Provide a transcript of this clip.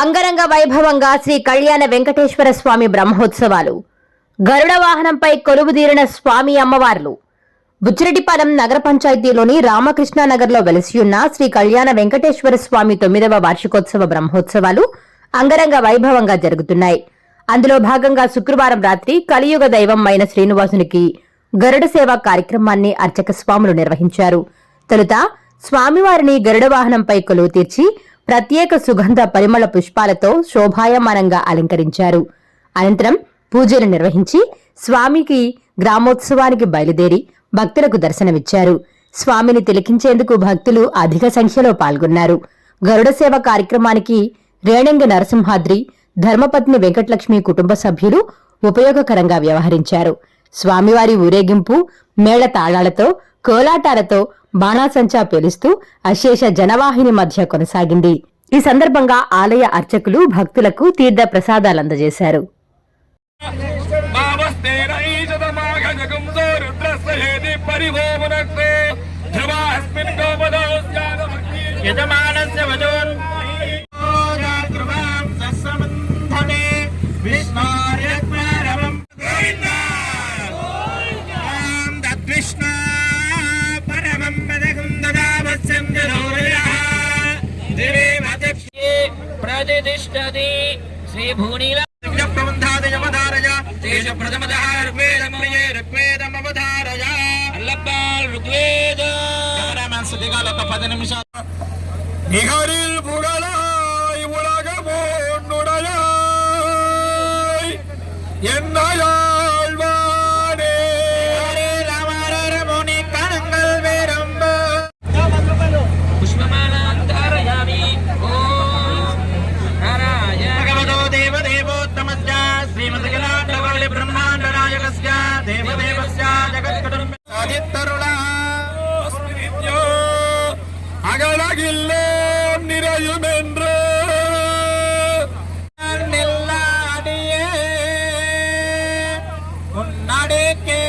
అంగరంగ వైభవంగా శ్రీ కళ్యాణ వెంకటేశ్వర స్వామి బ్రహ్మోత్సవాలు. గరుడ వాహనంపై కొలువుదీరిన స్వామి అమ్మవార్లు. బుచ్చిరెడ్డిపాలెం నగర పంచాయతీలోని రామకృష్ణానగర్లో వెలసియున్న శ్రీ కళ్యాణ వెంకటేశ్వర స్వామి తొమ్మిదవ వార్షికోత్సవ బ్రహ్మోత్సవాలు అంగరంగ వైభవంగా జరుగుతున్నాయి. అందులో భాగంగా శుక్రవారం రాత్రి కలియుగ దైవం అయిన శ్రీనివాసునికి గరుడ సేవ కార్యక్రమాన్ని అర్చక స్వాములు నిర్వహించారు. తొలుత స్వామివారిని గరుడ వాహనంపై కొలువు తీర్చి ప్రత్యేక సుగంధ పరిమళ పుష్పాలతో శోభాయమానంగా అలంకరించారు. అనంతరం పూజలు నిర్వహించి స్వామికి గ్రామోత్సవానికి బయలుదేరి భక్తులకు దర్శనమిచ్చారు. స్వామిని తిలకించేందుకు భక్తులు అధిక సంఖ్యలో పాల్గొన్నారు. గరుడ సేవ కార్యక్రమానికి రేణంగి నరసింహాద్రి ధర్మపత్ని వెంకటలక్ష్మి కుటుంబ సభ్యులు ఉపయోగకరంగా వ్యవహరించారు. స్వామివారి ఊరేగింపు మేళ తాళాలతో కోలాటాలతో బాణాసంచా పేలుస్తూ అశేష జనవాహిని మధ్య కొనసాగింది. ఈ సందర్భంగా ఆలయ అర్చకులు భక్తులకు తీర్థ ప్రసాదాలు అందజేశారు తిష్టతి శ్రీ భూనీల ప్రబంధాదయమధారయ తేజ ప్రథమదః ఋగ్వేదం ప్రియే ఋగ్వేదం అవధారయ అల్లబ్బాల్ ఋగ్వేద కెమెరామ్యాన్ సుదిగాల్ పది నిమిషాలు. ಜಗತ್ಕಡಂಬೆ ಸಾಧಿತ್ತರುಳ ಅಗಳಗಿಲ್ಲೇ ನಿರೆಯುಮೆಂದ್ರೆ நில்லாடியே உன்னடிக்கே